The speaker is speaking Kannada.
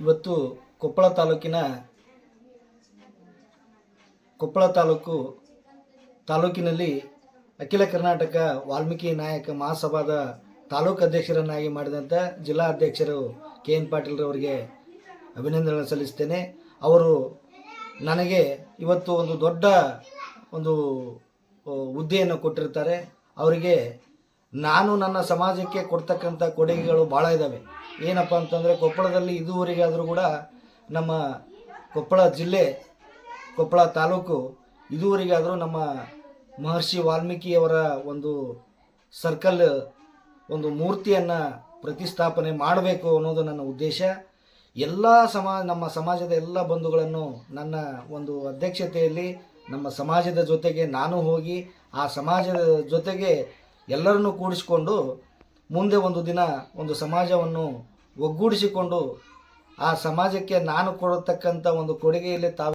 ಇವತ್ತು ಕೊಪ್ಪಳ ತಾಲೂಕಿನ ಕೊಪ್ಪಳ ತಾಲೂಕು ತಾಲೂಕಿನಲ್ಲಿ ಅಖಿಲ ಕರ್ನಾಟಕ ವಾಲ್ಮೀಕಿ ನಾಯಕ ಮಹಾಸಭಾದ ತಾಲೂಕು ಅಧ್ಯಕ್ಷರನ್ನಾಗಿ ಮಾಡಿದಂಥ ಜಿಲ್ಲಾ ಅಧ್ಯಕ್ಷರು ಕೆ ಎನ್ ಪಾಟೀಲ್ರವರಿಗೆ ಅಭಿನಂದನೆ ಸಲ್ಲಿಸ್ತೇನೆ. ಅವರು ನನಗೆ ಇವತ್ತು ಒಂದು ದೊಡ್ಡ ಒಂದು ಹುದ್ದೆಯನ್ನು ಕೊಟ್ಟಿರ್ತಾರೆ. ಅವರಿಗೆ ನಾನು ನನ್ನ ಸಮಾಜಕ್ಕೆ ಕೊಡ್ತಕ್ಕಂಥ ಕೊಡುಗೆಗಳು ಭಾಳ ಇದ್ದಾವೆ ಏನಪ್ಪ ಅಂತಂದರೆ ಕೊಪ್ಪಳದಲ್ಲಿ ಇದುವರೆಗಾದರೂ ಕೂಡ ನಮ್ಮ ಕೊಪ್ಪಳ ಜಿಲ್ಲೆ, ಕೊಪ್ಪಳ ತಾಲೂಕು ಇದುವರೆಗಾದರೂ ನಮ್ಮ ಮಹರ್ಷಿ ವಾಲ್ಮೀಕಿಯವರ ಒಂದು ಸರ್ಕಲ್, ಒಂದು ಮೂರ್ತಿಯನ್ನು ಪ್ರತಿಷ್ಠಾಪನೆ ಮಾಡಬೇಕು ಅನ್ನೋದು ನನ್ನ ಉದ್ದೇಶ. ಎಲ್ಲ ಸಮಾ, ನಮ್ಮ ಸಮಾಜದ ಎಲ್ಲ ಬಂಧುಗಳನ್ನು ನನ್ನ ಒಂದು ಅಧ್ಯಕ್ಷತೆಯಲ್ಲಿ ನಮ್ಮ ಸಮಾಜದ ಜೊತೆಗೆ ನಾನು ಹೋಗಿ ಆ ಸಮಾಜದ ಜೊತೆಗೆ ಎಲ್ಲರನ್ನೂ ಕೂಡಿಸಿಕೊಂಡು ಮುಂದೆ ಒಂದು ದಿನ ಒಂದು ಸಮಾಜವನ್ನು ಒಗ್ಗೂಡಿಸಿಕೊಂಡು ಆ ಸಮಾಜಕ್ಕೆ ನಾನು ಕೊಡತಕ್ಕಂಥ ಒಂದು ಕೊಡುಗೆಯಲ್ಲಿ ತಾವು